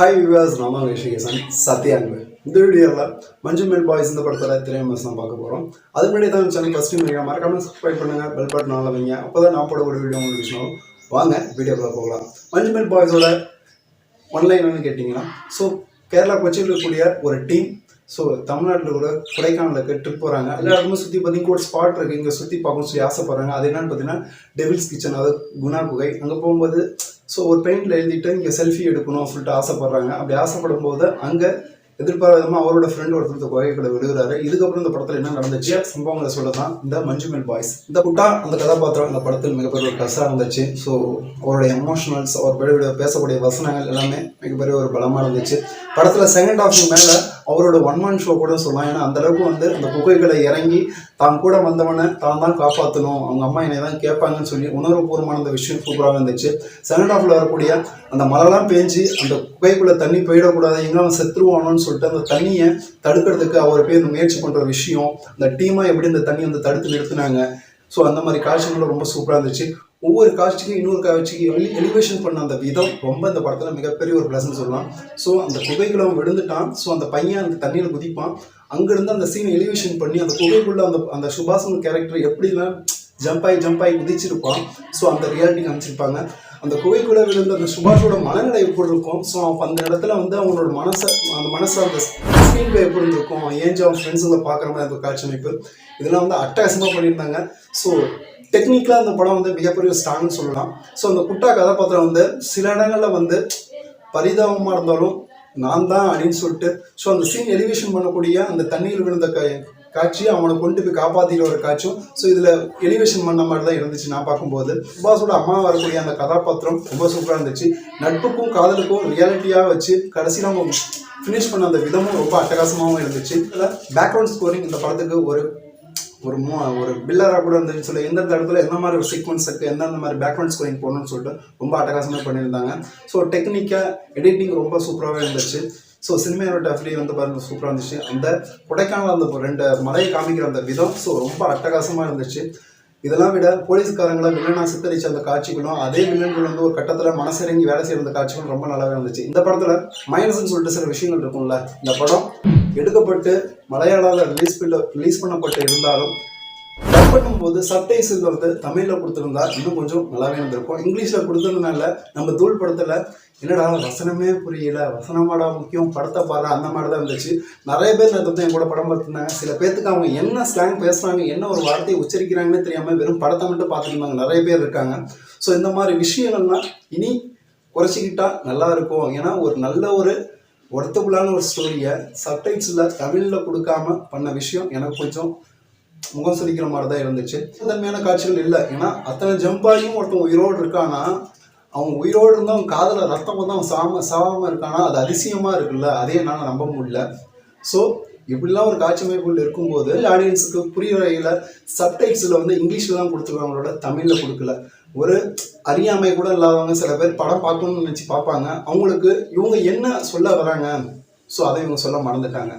Hi விவாஸ் நான் தான் ரிஷிகேசன் சத்யான்பு இந்த வீடியோவில் மஞ்சுமேல் பாய்ஸ் இந்த படத்தில் திரையமஸ் தான் பார்க்க போகிறோம் அது முன்னாடி தான் சேனல் ஃபஸ்ட் நீங்கள் மறக்காம சப்ஸ்கிரைப் பண்ணுங்கள் பெல் பட்டன் ஆன் வைங்க. அப்போ தான் நான் போடக்கூடிய வீடியோ உங்களுக்கு விஷயம் வாங்க வீடியோக்குள்ள போகலாம். மஞ்சுமேல் பாய்ஸோட ஒன்லைன் வந்து கேட்டிங்கன்னா ஸோ கேரளா கொச்சியில் இருக்கக்கூடிய ஒரு டீம் ஸோ தமிழ்நாட்டில் கூட கொடைக்கானலுக்கு ட்ரிப் போகிறாங்க எல்லாருமே சுற்றி பார்த்தீங்கன்னா ஒரு ஸ்பாட் இருக்குது இங்கே சுற்றி பார்க்கணும்னு சொல்லி ஆசைப்படுறாங்க. அது என்னன்னு பார்த்தீங்கன்னா டெவில்ஸ் கிச்சன் அதாவது குணா குகை. அங்கே போகும்போது ஸோ ஒரு பெயிண்டில் எழுதிட்டு இங்கே செல்ஃபி எடுக்கணும் சொல்லிட்டு ஆசைப்படுறாங்க. அப்படி ஆசைப்படும் போது அங்கே எதிர்பாராதமாக அவரோட ஃப்ரெண்ட் ஒருத்தர் இந்த விழுகிறாரு. விடுகிறாரு இதுக்கப்புறம் இந்த படத்தில் என்ன நடந்துச்சு? சம்பவங்களை சொல்ல தான் இந்த மஞ்சுமெல் பாய்ஸ். இந்த புட்டா அந்த கதாபாத்திரம் அந்த படத்தில் மிகப்பெரிய ஒரு ப்ளஸ்ஸாக இருந்துச்சு. ஸோ அவருடைய எமோஷனல்ஸ் அவர் பெரிய பேசக்கூடிய வசனங்கள் எல்லாமே மிகப்பெரிய ஒரு பலமாக இருந்துச்சு. படத்தில் செகண்ட் ஹாஃப் மேலே அவரோட ஒன் மேன் ஷோ கூட சொல்லலாம். ஏன்னா அந்த அளவுக்கு வந்து அந்த குகைகளை இறங்கி தான் கூட வந்தவனை தான் தான் காப்பாற்றணும் அவங்க அம்மா என்னை தான் கேட்பாங்கன்னு சொல்லி உணர்வுபூர்வமான அந்த விஷயம் சூப்பராக இருந்துச்சு. செகண்ட் ஹாஃபில் வரக்கூடிய அந்த மழைலாம் பேஞ்சு அந்த குகைக்குள்ளே தண்ணி போயிடக்கூடாது எங்கே அவன் செத்துருவானோன்னு சொல்லிட்டு அந்த தண்ணியை தடுக்கிறதுக்கு அவர் போய் முயற்சி பண்ணுற விஷயம் அந்த டீமாக எப்படி இந்த தண்ணி வந்து தடுத்து நிறுத்தினாங்க ஸோ அந்த மாதிரி காட்சிகளும் ரொம்ப சூப்பராக இருந்துச்சு. ஒவ்வொரு காட்சிக்கும் இன்னொரு காட்சிக்கு எலி எலிவேஷன் பண்ண அந்த விதம் ரொம்ப இந்த படத்தில் மிகப்பெரிய ஒரு பிளஸ்னு சொல்லலாம். ஸோ அந்த குகைக்குள்ள அவன் விழுந்துட்டான். ஸோ அந்த பையன் அந்த தண்ணியில் குதிப்பான். அங்கேருந்து அந்த சீனை எலிவேஷன் பண்ணி அந்த குகைக்குள்ள அந்த அந்த சுபாசன் கேரக்டர் எப்படிலாம் ஜம்ப் ஆகி ஜம்ப் ஆகி குதிச்சிருப்பான். ஸோ அந்த ரியாலிட்டி காமிச்சிருப்பாங்க. அந்த குகைக்குள்ள விழுந்த அந்த சுபாஷோட மனநிலை எப்படி இருக்கும்? ஸோ அந்த இடத்துல வந்து அவங்களோட மனசை அந்த மனசை அந்த ஸ்க்ரீன் பே எப்படி இருந்திருக்கும் ஏஞ்சி அவங்க ஃப்ரெண்ட்ஸுங்களை பார்க்குற மாதிரி அந்த காட்சி அமைப்பு இதெல்லாம் வந்து அட்டகாசமாக பண்ணியிருந்தாங்க. ஸோ டெக்னிக்கலாக அந்த படம் வந்து மிகப்பெரிய ஸ்ட்ராங்னு சொல்லலாம். ஸோ அந்த குட்டா கதாபாத்திரம் வந்து சில இடங்களில் வந்து பரிதாபமாக இருந்தாலும் நான் தான் அப்படின்னு சொல்லிட்டு ஸோ அந்த சீன் எலிவேஷன் பண்ணக்கூடிய அந்த தண்ணியில் விழுந்த க காட்சி அவனை கொண்டு போய் காப்பாற்றிக்கிற ஒரு காட்சியும் ஸோ இதில் எலிவேஷன் பண்ண மாதிரி தான் இருந்துச்சு நான் பார்க்கும்போது. சுபாஷோட அம்மா வரக்கூடிய அந்த கதாபாத்திரம் ரொம்ப சூப்பராக இருந்துச்சு. நட்புக்கும் காதலுக்கும் ரியாலிட்டியாக வச்சு கடைசியில் அவங்க ஃபினிஷ் பண்ண அந்த விதமும் ரொம்ப அட்டகாசமாகவும் இருந்துச்சு. இதில் பேக்ரவுண்ட் ஸ்கோரிங் இந்த படத்துக்கு ஒரு ஒரு மூ ஒரு பில்லராக கூட இருந்துச்சு சொல்ல எந்தெந்த இடத்துல எந்த மாதிரி ஒரு சீக்வன்ஸ் இருக்குது எந்தெந்த மாதிரி பேக்ரவுண்ட் ஸ்கோரிங் போடணும்னு சொல்லிட்டு ரொம்ப அட்டகாசமாக பண்ணியிருந்தாங்க. ஸோ டெக்னிக்காக எடிட்டிங் ரொம்ப சூப்பராகவே இருந்துச்சு. ஸோ சினிமாட்டோகிராஃபி வந்து பாருங்கள் சூப்பராக இருந்துச்சு. அந்த கொடைக்கானல் அந்த ரெண்டு மலையை காமிக்கிற அந்த விதம் ஸோ ரொம்ப அட்டகாசமாக இருந்துச்சு. இதெல்லாம் விட போலீஸ்காரங்களை வில்லனாக சித்தரிச்ச அந்த காட்சிகளும் அதே வில்லன்கள் வந்து ஒரு கட்டத்தில் மனசிறங்கி வேலை செய்கிற அந்த காட்சிகளும் ரொம்ப நல்லாவே இருந்துச்சு. இந்த படத்தில் மைனஸ்ன்னு சொல்லிட்டு சில விஷயங்கள் இருக்கும்ல இந்த படம் எடுக்கப்பட்டு மலையாளாவில் ரிலீஸ் பண்ண ரிலீஸ் பண்ணப்பட்டு இருந்தாலும் பண்ணும்போது சப்டைட்டில் வந்து தமிழில் கொடுத்துருந்தா இன்னும் கொஞ்சம் நல்லாவே இருந்திருக்கும். இங்கிலீஷில் கொடுத்ததுனால நம்ம தூள் படத்தில் என்னடா வசனமே புரியல. வசனமாடா முக்கியம். படத்தை பாரு அந்த மாதிரி தான் இருந்துச்சு. நிறைய பேர் நேற்று என் கூட படம் பார்த்துருந்தாங்க. சில பேர்த்துக்கு அவங்க என்ன ஸ்லாங் பேசுகிறாங்க என்ன ஒரு வார்த்தையை உச்சரிக்கிறாங்கன்னு தெரியாமல் வெறும் படத்தை மட்டும் பார்த்துருந்தாங்க நிறைய பேர் இருக்காங்க. ஸோ இந்த மாதிரி விஷயங்கள்லாம் இனி குறைச்சிக்கிட்டா நல்லா இருக்கும். ஏன்னா ஒரு நல்ல ஒரு ஒர்த்தபுளான ஒரு ஸ்டோரியை சப்டைட்ஸில் தமிழில் கொடுக்காம பண்ண விஷயம் எனக்கு கொஞ்சம் முகம் சுளிக்கிற மாதிரி தான் இருந்துச்சு. தன்மையான காட்சிகள் இல்லை. ஏன்னா அத்தனை ஜம்பாயும் ஒருத்தன் உயிரோடு இருக்கானா அவன் உயிரோடு இருந்தால் அவன் காதில் ரத்தம் வந்து அவன் சாம சாவாமல் இருக்கானா அது அதிசயமாக இருக்குல்ல. அதே என்னால் நம்ப முடியல. ஸோ இப்படிலாம் ஒரு காட்சி அமைப்புகள் இருக்கும்போது ஆடியன்ஸுக்கு புரியுற வகையில் சப்டைட்ஸில் வந்து இங்கிலீஷில் தான் கொடுத்துருக்காங்களோட தமிழில் கொடுக்கல. ஒரு அறியாமை கூட இல்லாதவங்க சில பேர் படம் பார்க்கணும்னு நினச்சி பார்ப்பாங்க. அவங்களுக்கு இவங்க என்ன சொல்ல வராங்க? ஸோ அதை இவங்க சொல்ல மறந்துட்டாங்க.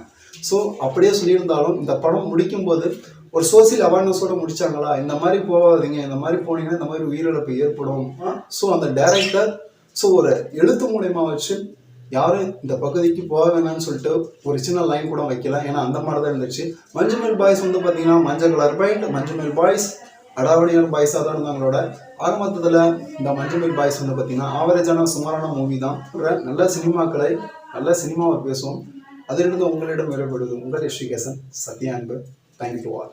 ஸோ அப்படியே சொல்லியிருந்தாலும் இந்த படம் முடிக்கும்போது ஒரு சோசியல் அவேர்னஸோட முடிச்சாங்களா? இந்த மாதிரி போகாதீங்க. இந்த மாதிரி போனீங்கன்னா இந்த மாதிரி உயிரிழப்பு ஏற்படும். ஸோ அந்த டைரக்டர் ஸோ ஒரு எழுத்து மூலயமா வச்சு யாரும் இந்த பகுதிக்கு போக வேணாம்னு சொல்லிட்டு ஒரு சின்ன லைன் கூட வைக்கல. ஏன்னா அந்த மாதிரி தான் இருந்துச்சு. மஞ்சுமேல் பாய்ஸ் வந்து பார்த்தீங்கன்னா மஞ்சள் கலர் பாயிண்ட் மஞ்சுமேல் பாய்ஸ் அடாவடியான பாய்ஸாக தான் இருந்தாங்களோட ஆரம்பத்தில் இந்த மஞ்சுமேல் பாய்ஸ் வந்து பார்த்தீங்கன்னா ஆவரேஜான சுமாரான மூவி தான். நல்ல சினிமாக்களை நல்ல சினிமாவை பேசுவோம். அதிலிருந்து உங்களிடம் வேறுபடுது உங்கள் ரிஷிகேசன் சத்யா அன்பு தேங்க்யூ ஆல்